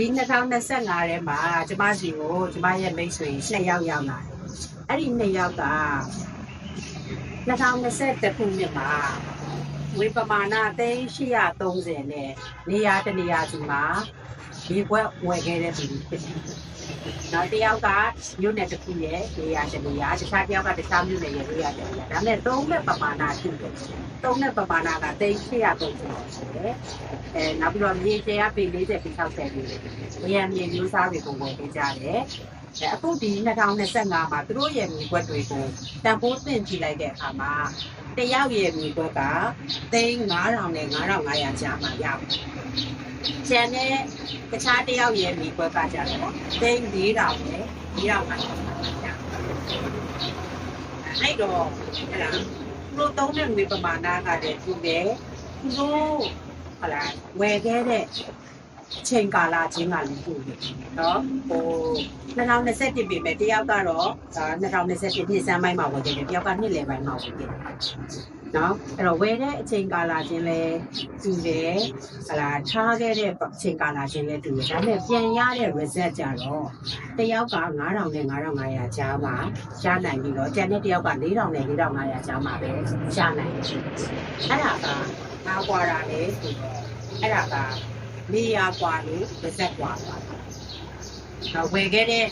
ဒီ2025ထဲမှာကျမစီကိုကျမရဲ့မိတ်ဆွေ2ယောက်ရောက်လာတယ်အဲ့ဒီ2ယောက်က2021ခုနှစ်မှာဝေပမာဏ3830နဲ့နေရာတစ်နေရာစီမှာ ဒီဘွက်ဝယ်ခဲ့တဲ့သူတွေဖြစ်တယ်။နောက်တစ်ယောက်ကမြို့နယ်တစ်ခုရဲ့နေရာတစ်နေရာတခြားတစ်ယောက်ကတခြားမြို့နယ်ရဲ့နေရာတစ်နေရာဒါနဲ့သုံးမဲ့ပမာဏရှိတယ်။သုံးမဲ့ပမာဏက3830ရှိတယ်။အဲနောက်ပြီးတော့မြေကျဲကပေ40ပေ60ပေ။ဝေယံမြေမျိုးစားတွေကိုဝယ်ပေးကြတယ်။အဲအခုဒီ2025မှာသူတို့ရဲ့မြေကွက်တွေကိုတန်ဖိုးသင့်ကြည့်လိုက်တဲ့အခါမှာတယောက်ရဲ့မြေကွက်ကသိန်း9000နဲ့9500ကျာမှရအောင်။ ကျန်တဲ့တခြားတယောက်ရဲ့မြေကွက်ကကြတော့သိန်း4000နဲ့4000မှရအောင်။အဲ့တော့ဟလာသူတို့သုံးတဲ့ငွေပမာဏကလည်းသူတယ်သူတို့ဟလာဝယ်ခဲ့တဲ့အချိန်ကာလချင်းကလည်းတူတယ်နော်ဟို2021ပြီမဲ့တယောက်ကတော့ဒါ2021နှစ်စမ်းပိုင်းမှာဝယ်ခဲ့တယ်တယောက်ကနှစ်လယ်ပိုင်းမှာဝယ်ခဲ့တယ် နော်အဲ့တော့ဝယ်တဲ့အချိန်ကာလချင်းလဲတူတယ်ဟလာထားခဲ့တဲ့အချိန်ကာလချင်းလဲတူတယ်ဒါပေမဲ့ပြန်ရတဲ့ result ကြတော့တယောက်က9000နဲ့9500ကြားမှာရနိုင်ပြီးတော့ကျန်တဲ့တယောက်က4000နဲ့4500ကြားမှာပဲရနိုင်တယ်အဲ့ဒါကငါကွာတာလေဆိုတော့အဲ့ဒါကနေရာကွာလို့ပါဇက်ကွာသွားတာ။နောက်ဝယ်ခဲ့တဲ့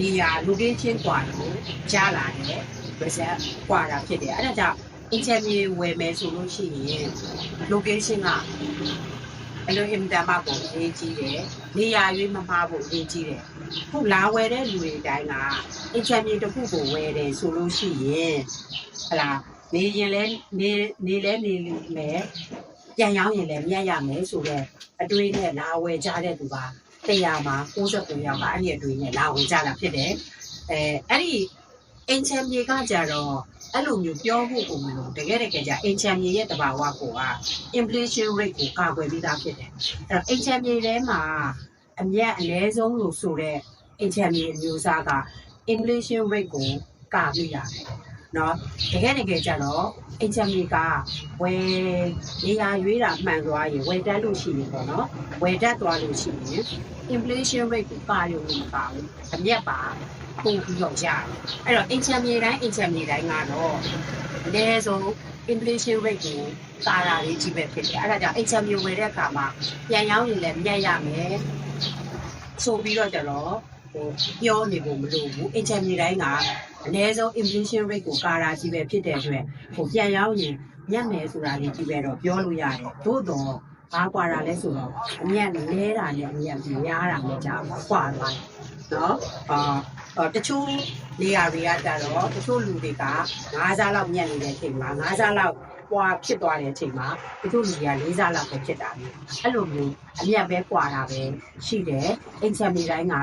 နေရာ location ကွာလို့ကြားလာတယ်ပါဇက်ကွာတာဖြစ်တယ်။အဲ့ဒါကြောင့် အင်ချင်မြေဝယ်မယ်ဆိုလို့ရှိရင် location ကအဲ့လိုအင်တာမကိုအရေးကြီးတယ်။နေရာရွေးမမှားဖို့အရေးကြီးတယ်။ခုလာဝယ်တဲ့လူတွေတိုင်းကအင်ချင်မြေတစ်ခုကိုဝယ်တယ်ဆိုလို့ရှိရင်ဟလာနေရင်လဲနေနေလဲနေမယ်ပြန်ရောက်ရင်လည်းမြတ်ရမယ်ဆိုတော့အတွေးနဲ့လာဝယ်ကြတဲ့သူကတရားမှာ69ယောက်ကအဲ့ဒီအတွေးနဲ့လာဝယ်ကြတာဖြစ်တယ်အဲအဲ့ဒီအင်ချမ်မြေကကြတော့ အဲ့လိုမျိုးပြောဖို့ကိုမလို့တကယ်တကယ်ကြအင်ချမ်မြေရဲ့တဘာဝကိုက inflation rate ကိုကာကွယ်ပြီးသားဖြစ်တယ်အဲ့တော့အင်ချမ်မြေထဲမှာအမြတ်အနည်းဆုံးလို့ဆိုတော့အင်ချမ်မြေအမျိုးအစားက inflation rate ကိုကာပြီးရတယ် နော်တကယ်တကယ်ကြတော့အင်ချမ်မြေကဝယ်နေရာရွေးတာမှန်သွားရင်ဝယ်တက်လို့ရှိရင်ပေါ့နော်ဝယ်တက်သွားလို့ရှိရင် inflation rate ကိုပါရုံနဲ့မပါဘူးအမြတ်ပါပုံပြီးတော့ရတယ်အဲ့တော့အင်ချမ်မြေတိုင်းအင်ချမ်မြေတိုင်းကတော့အနည်းဆုံး inflation rate ကိုတာရာလေးကြီးပဲဖြစ်တယ်အဲ့ဒါကြောင့်အင်ချမ်မြေဝယ်တဲ့အခါမှာပြန်ရောင်းရင်လည်းမြတ်ရမယ်ဆိုပြီးတော့ကြတော့ဟိုပြောနေဖို့မလိုဘူးအင်ချမ်မြေတိုင်းက အနည်းဆုံး inflation rate ကိုကာရာကြီးပဲဖြစ်တဲ့အတွက်ဟိုပြန်ရောင်းရင်ညက်မယ်ဆိုတာလေးကြီးပဲတော့ပြောလို့ရတယ်သို့တော့ဘာကွာတာလဲဆိုတော့အမြတ်လဲတာနဲ့အမြတ်များတာနဲ့ကြာကွာသွားတယ်နော်အာအော်တချို့နေရာတွေကကြတော့တချို့လူတွေက9စားလောက်ညက်နေတဲ့အချိန်မှာ9စားလောက် ပွာဖြစ်သွားတဲ့အချိန်မှာတချို့လူတွေက4စားလောက်ပဲဖြစ်တာမျိုးအဲ့လိုမျိုးအမြတ်ပဲကွာတာပဲရှိတယ်အင်ချမ်မီတိုင်းက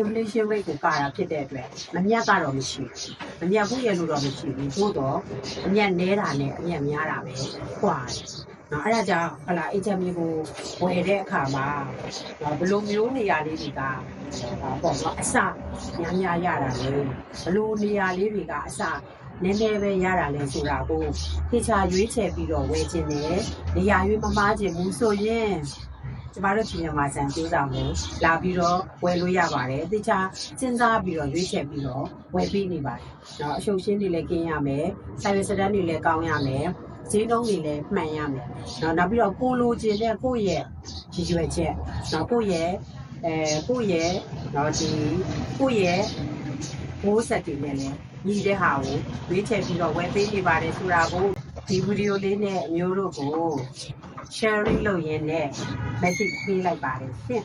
inflation rate ကိုကာတာဖြစ်တဲ့အတွက်မမြတ်ကတော့မရှိဘူးမမြတ်ဘူးရလို့တော့မရှိဘူးသို့တော့အမြတ်နဲတာနဲ့အမြတ်များတာပဲကွာတယ်နော်အဲ့ဒါကြောင့်ဟလာ HM ကိုဝယ်တဲ့အခါမှာဘယ်လိုမျိုးနေရာလေးတွေကပေါ့နော်အစများများရတာလေဘယ်လိုနေရာလေးတွေကအစ နည်းနည်းပဲရတာလဲဆိုတာကိုခေချာရွေးချယ်ပြီးတော့ဝယ်ခြင်းနဲ့နေရာရွေးမမားခြင်းဘူးဆိုရင်ကျမတို့ပြည်နယ်မှာစံကျိုးဆောင်ကိုလာပြီးတော့ဝယ်လို့ရပါတယ်။တခြားစဉ်းစားပြီးတော့ရွေးချယ်ပြီးတော့ဝယ်ပေးနေပါတယ်။နော်အရှုပ်ရှင်းတွေလည်းกินရမယ်။ဆိုင်ရစတန်းတွေလည်းကောင်းရမယ်။ဈေးနှုန်းတွေလည်းမှန်ရမယ်။နော်နောက်ပြီးတော့ကိုလိုချင်တဲ့ကိုယ့်ရဲ့ရည်ရွယ်ချက်နော်ကိုယ့်ရဲ့အဲကိုယ့်ရဲ့နော်ဒီကိုယ့်ရဲ့ဘိုးဆက်တွေနဲ့လည်း ညီတဲ့ဟာကိုရွေးချယ်ပြီးတော့ဝယ်ပေးနေပါတယ်ဆိုတာကိုဒီဗီဒီယိုလေးနဲ့အမျိုးတို့ကို sharing လုပ်ရင်းနဲ့ message ပေးလိုက်ပါတယ်ရှင့်